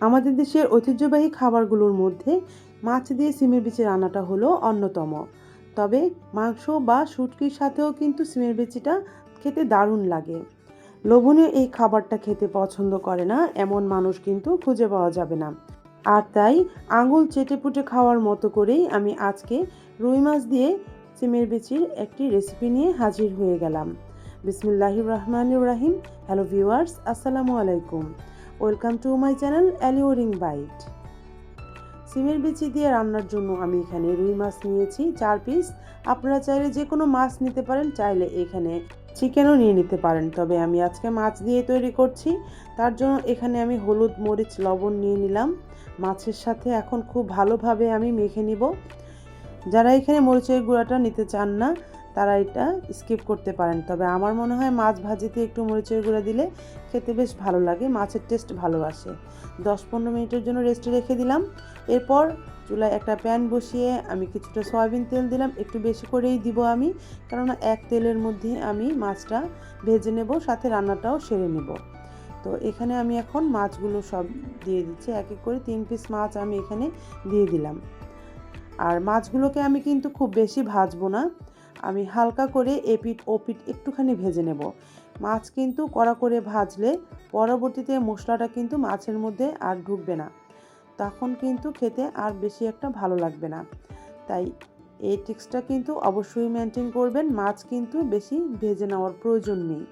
আমাদের দেশের ঐতিহ্যবাহী খাবারগুলোর মধ্যে মাছ দিয়ে সিমের বিচি রান্নাটা হলো অন্যতম। তবে মাংস বা শুটকির সাথেও কিন্তু সিমের বিচিটা খেতে দারুণ লাগে। লোভনীয় এই খাবারটা খেতে পছন্দ করে না, এমন মানুষ কিন্তু খুঁজে পাওয়া যাবে না। আর তাই আঙুল চেটে পুটে খাওয়ার মতো করেই আমি আজকে রুই মাছ দিয়ে সিমের বিচির একটি রেসিপি নিয়ে হাজির হয়ে গেলাম। বিসমিল্লাহির রহমানির রাহিম। হ্যালো ভিউয়ার্স, আসসালামু আলাইকুম। Welcome to my channel alluring bite. সিমের বিচি দিয়ে রান্নার জন্য আমি এখানে রুই মাছ নিয়েছি, চার পিস। আপনারা চাইলে যে কোনো মাছ নিতে পারেন, চাইলে এখানে চিকেনও নিয়ে নিতে পারেন। তবে আমি আজকে মাছ দিয়ে তৈরি করছি। তার জন্য এখানে আমি হলুদ, মরিচ, লবণ নিয়ে নিলাম। মাছের সাথে এখন খুব ভালোভাবে আমি মেখে নিব। যারা এখানে মরিচের গুঁড়াটা নিতে চান না তারা এটা স্কিপ করতে পারেন। তবে আমার মনে হয় মাছ ভাজিতে একটু মরিচের গুঁড়া দিলে খেতে বেশ ভালো লাগে, মাছের টেস্ট ভালো আসে। দশ পনেরো মিনিটের জন্য রেস্টে রেখে দিলাম। এরপর চুলায় একটা প্যান বসিয়ে আমি কিছুটা সয়াবিন তেল দিলাম, একটু বেশি করেই দিব আমি, কেননা এক তেলের মধ্যে আমি মাছটা ভেজে নেব, সাথে রান্নাটাও সেরে নেব। তো এখানে আমি এখন মাছগুলো সব দিয়ে দিচ্ছি, এক এক করে তিন পিস মাছ আমি এখানে দিয়ে দিলাম। আর মাছগুলোকে আমি কিন্তু খুব বেশি ভাজবো না আমি হালকা করে এপিট ওপিট একটুখানি ভেজে নেব। মাছ কিন্তু কড়া করে ভাজলে পরবর্তীতে মশলাটা কিন্তু মাছের মধ্যে আর ঢুকবে না। তখন কিন্তু খেতে আর বেশি একটা ভালো লাগবে না। তাই এই টিক্সটা কিন্তু অবশ্যই মেনটেন করবেন, মাছ কিন্তু বেশি ভেজে নেওয়ার প্রয়োজন নেই।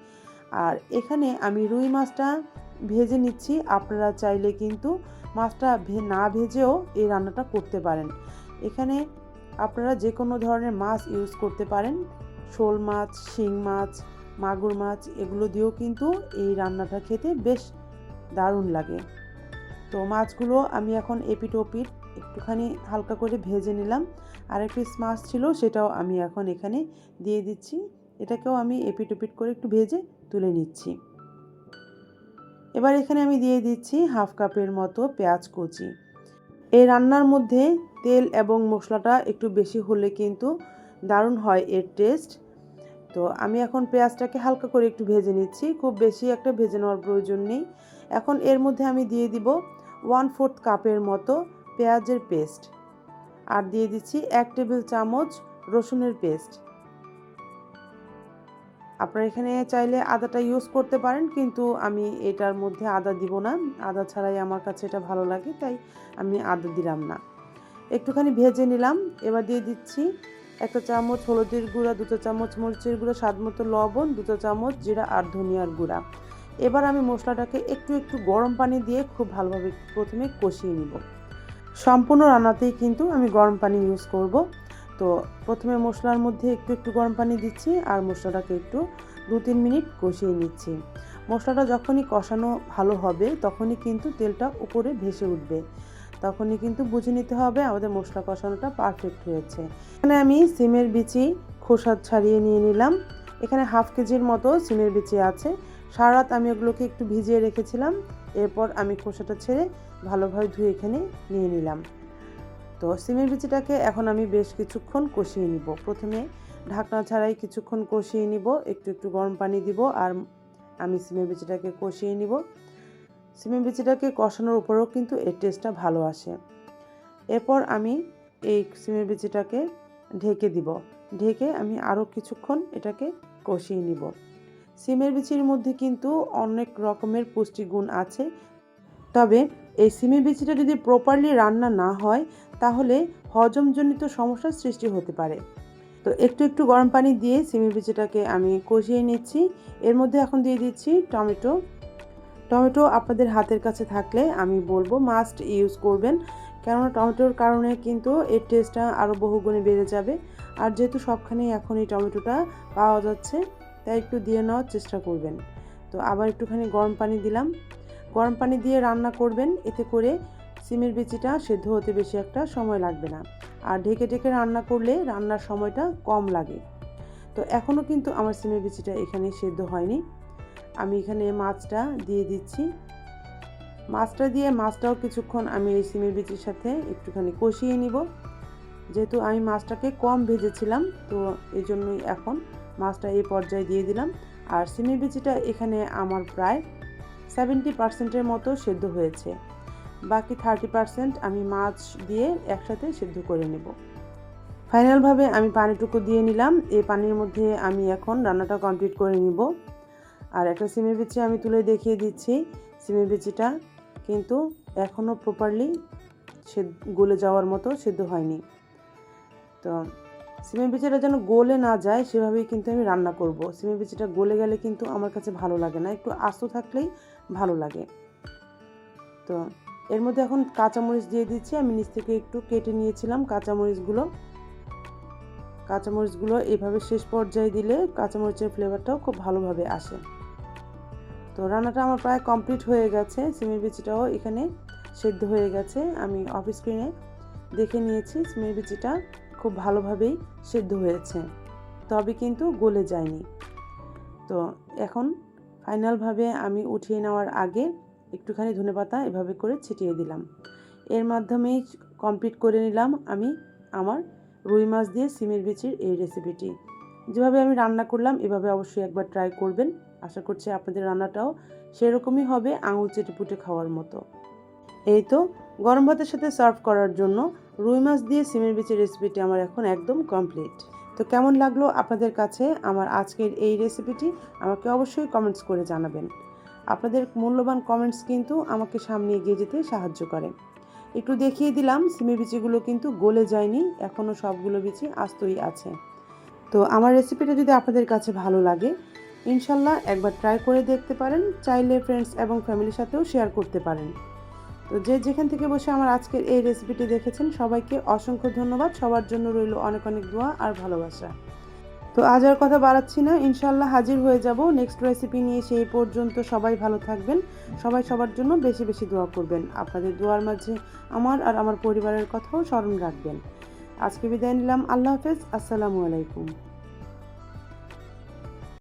আর এখানে আমি রুই মাছটা ভেজে নিচ্ছি, আপনারা চাইলে কিন্তু মাছটা না ভেজেও এই রান্নাটা করতে পারেন। এখানে আপনারা যে কোনো ধরনের মাছ ইউজ করতে পারেন। শোল মাছ, শিং মাছ, মাগুর মাছ, এগুলো দিয়েও কিন্তু এই রান্নাটা খেতে বেশ দারুণ লাগে। তো মাছগুলো আমি এখন এপিট ওপিট একটুখানি হালকা করে ভেজে নিলাম। আর এক পিস মাছ ছিল, সেটাও আমি এখন এখানে দিয়ে দিচ্ছি। এটাকেও আমি এপিট ওপিট করে একটু ভেজে তুলে নিচ্ছি। এবার এখানে আমি দিয়ে দিচ্ছি হাফ কাপের মতো পেঁয়াজ কুচি। এই রান্নার মধ্যে তেল এবং মশলাটা একটু বেশি হলে কিন্তু দারুণ হয় এর টেস্ট। তো আমি এখন পেঁয়াজটাকে হালকা করে একটু ভেজে নিচ্ছি। খুব বেশি একটা ভেজে নেওয়ার প্রয়োজন নেই। এখন এর মধ্যে আমি দিয়ে দিব ওয়ান ফোর্থ কাপের মতো পেঁয়াজের পেস্ট। আর দিয়ে দিচ্ছি এক টেবিল চামচ রসুনের পেস্ট। আপনারা এখানে চাইলে আদাটা ইউজ করতে পারেন, কিন্তু আমি এটার মধ্যে আদা দিব না। আদা ছাড়াই আমার কাছে এটা ভালো লাগে, তাই আমি আদা দিলাম না। একটুখানি ভেজে নিলাম, এবার দিয়ে দিচ্ছি একটা চামচ হলুদের গুঁড়া, দুটো চামচ মরিচের গুঁড়া, স্বাদ মতো লবণ, দুটো চামচ জিরা আর ধনিয়ার গুঁড়া। এবার আমি মশলাটাকে একটু একটু গরম পানি দিয়ে খুব ভালোভাবে প্রথমে কষিয়ে নিব। সম্পূর্ণ রান্নাতেই কিন্তু আমি গরম পানি ইউজ করব। তো প্রথমে মশলার মধ্যে একটু একটু গরম পানি দিচ্ছি আর মশলাটাকে একটু দু তিন মিনিট কষিয়ে নিচ্ছি। মশলাটা যখনই কষানো ভালো হবে তখনই কিন্তু তেলটা উপরে ভেসে উঠবে। তখনই কিন্তু বুঝে নিতে হবে আমাদের মশলা কষানোটা পারফেক্ট হয়েছে। এখানে আমি সিমের বিচি খোসা ছাড়িয়ে নিয়ে নিলাম। এখানে হাফ কেজির মতো সিমের বিচি আছে। সারা রাত আমি ওগুলোকে একটু ভিজিয়ে রেখেছিলাম। এরপর আমি খোসাটা ছেড়ে ভালোভাবে ধুয়ে এখানে নিয়ে নিলাম। তো সিমের বিচিটাকে এখন আমি বেশ কিছুক্ষণ কষিয়ে নিব। প্রথমে ঢাকনা ছাড়াই কিছুক্ষণ কষিয়ে নিব, একটু একটু গরম পানি দিব আর আমি সিমের বিচিটাকে কষিয়ে নিব। সিমের বিচিটাকে কষানোর উপরেও কিন্তু এর টেস্টটা ভালো আসে। এরপর আমি এই সিমের বিচিটাকে ঢেকে দিব। ঢেকে আমি আরও কিছুক্ষণ এটাকে কষিয়ে নিব। সিমের বিচির মধ্যে কিন্তু অনেক রকমের পুষ্টিগুণ আছে। তবে এই সিমের বিচিটা যদি প্রপারলি রান্না না হয়, তাহলে হজমজনিত সমস্যার সৃষ্টি হতে পারে। তো একটু একটু গরম পানি দিয়ে সিমের বিচিটাকে আমি কষিয়ে নিচ্ছি। এর মধ্যে এখন দিয়ে দিচ্ছি টমেটো। টমেটো আপনাদের হাতের কাছে থাকলে আমি বলব মাস্ট ইউজ করবেন। কেননা টমেটোর কারণে কিন্তু এর টেস্টটা আরও বহুগুণে বেড়ে যাবে। আর যেহেতু সবখানেই এখন এই টমেটোটা পাওয়া যাচ্ছে, তাই একটু দিয়ে নেওয়ার চেষ্টা করবেন। তো আবার একটুখানি গরম পানি দিলাম। গরম পানি দিয়ে রান্না করবেন। এতে করে সিমের বিচিটা সেদ্ধ হতে বেশি একটা সময় লাগবে না। আর ঢেকে ঢেকে রান্না করলে রান্নার সময়টা কম লাগে। তো এখনও কিন্তু আমার সিমের বিচিটা এখানে সেদ্ধ হয়নি। আমি এখানে মাছটা দিয়ে দিচ্ছি। মাছটা দিয়ে মাছটাও কিছুক্ষণ আমি এই সিমের বিচির সাথে একটুখানি কষিয়ে নিব। যেহেতু আমি মাছটাকে কম ভেজেছিলাম, তো এই জন্যই এখন মাছটা এই পর্যায়ে দিয়ে দিলাম। আর সিমের বিচিটা এখানে আমার প্রায় সেভেন্টি পার্সেন্টের মতো সেদ্ধ হয়েছে। বাকি থার্টি পার্সেন্ট আমি মাছ দিয়ে একসাথে সিদ্ধ করে নেব। ফাইনালভাবে আমি পানিটুকু দিয়ে নিলাম। এই পানির মধ্যে আমি এখন রান্নাটা কমপ্লিট করে নিব। আর একটা সিমের বিচি আমি তুলে দেখিয়ে দিচ্ছি। সিমের বিচিটা কিন্তু এখনও প্রপারলি সে গলে যাওয়ার মতো সেদ্ধ হয়নি। তো সিমের বিচিটা যেন গলে না যায় সেভাবেই কিন্তু আমি রান্না করব। সিমের বিচিটা গলে গেলে কিন্তু আমার কাছে ভালো লাগে না। একটু আস্ত থাকলেই ভালো লাগে। তো এর মধ্যে এখন কাঁচামরিচ দিয়ে দিচ্ছি। আমি নিচ থেকে একটু কেটে নিয়েছিলাম কাঁচামরিচগুলো। কাঁচামরিচগুলো এভাবে শেষ পর্যায়ে দিলে কাঁচামরিচের ফ্লেভারটাও খুব ভালোভাবে আসে। তো রান্নাটা আমার প্রায় কমপ্লিট হয়ে গেছে। সিমের বিচিটাও এখানে সেদ্ধ হয়ে গেছে। আমি অফ স্ক্রিনে দেখে নিয়েছি সিমের বিচিটা খুব ভালোভাবেই সেদ্ধ হয়েছে। তবে কিন্তু গলে যায়নি। তো এখন ফাইনালভাবে আমি উঠিয়ে নেওয়ার আগে একটুখানি ধনেপাতা এভাবে করে ছিটিয়ে দিলাম। এর মাধ্যমেই কমপ্লিট করে নিলাম আমি আমার রুই মাছ দিয়ে সিমের বিচির এই রেসিপিটি। যেভাবে আমি রান্না করলাম, এভাবে অবশ্যই একবার ট্রাই করবেন। আশা করছি আপনাদের রান্নাটাও সেরকমই হবে আঙুল চেটে পুটে খাওয়ার মতো। এই তো, গরম ভাতের সাথে সার্ভ করার জন্য রুই মাছ দিয়ে সিমের বিচির রেসিপিটি আমার এখন একদম কমপ্লিট। তো কেমন লাগল আপনাদের কাছে আমার আজকের এই রেসিপিটি আমাকে অবশ্যই কমেন্টস করে জানাবেন। আপনাদের মূল্যবান কমেন্টস কিন্তু আমাকে সামনে এগিয়ে যেতে সাহায্য করে। একটু দেখিয়ে দিলাম সিমের বিচিগুলো কিন্তু গলে যায়নি এখনও সবগুলো বিচি আস্তই আছে। তো আমার রেসিপিটা যদি আপনাদের কাছে ভালো লাগে, ইনশাল্লাহ একবার ট্রাই করে দেখতে পারেন, চাইলে ফ্রেন্ডস এবং ফ্যামিলির সাথেও শেয়ার করতে পারেন। তো যে যেখান থেকে বসে আমার আজকের এই রেসিপিটি দেখেছেন, সবাইকে অসংখ্য ধন্যবাদ। সবার জন্য রইল অনেক অনেক দোয়া আর ভালোবাসা। তো আজ আর কথা বাড়াচ্ছি না ইনশাল্লাহ হাজির হয়ে যাব। নেক্সট রেসিপি নিয়ে সেই পর্যন্ত সবাই ভালো থাকবেন। সবাই সবার জন্য বেশি বেশি দোয়া করবেন। আপনাদের দোয়ার মাঝে আমার আর আমার পরিবারের কথাও স্মরণ রাখবেন। আজকে বিদায় নিলাম। আল্লাহ হাফেজ। আসসালামু আলাইকুম।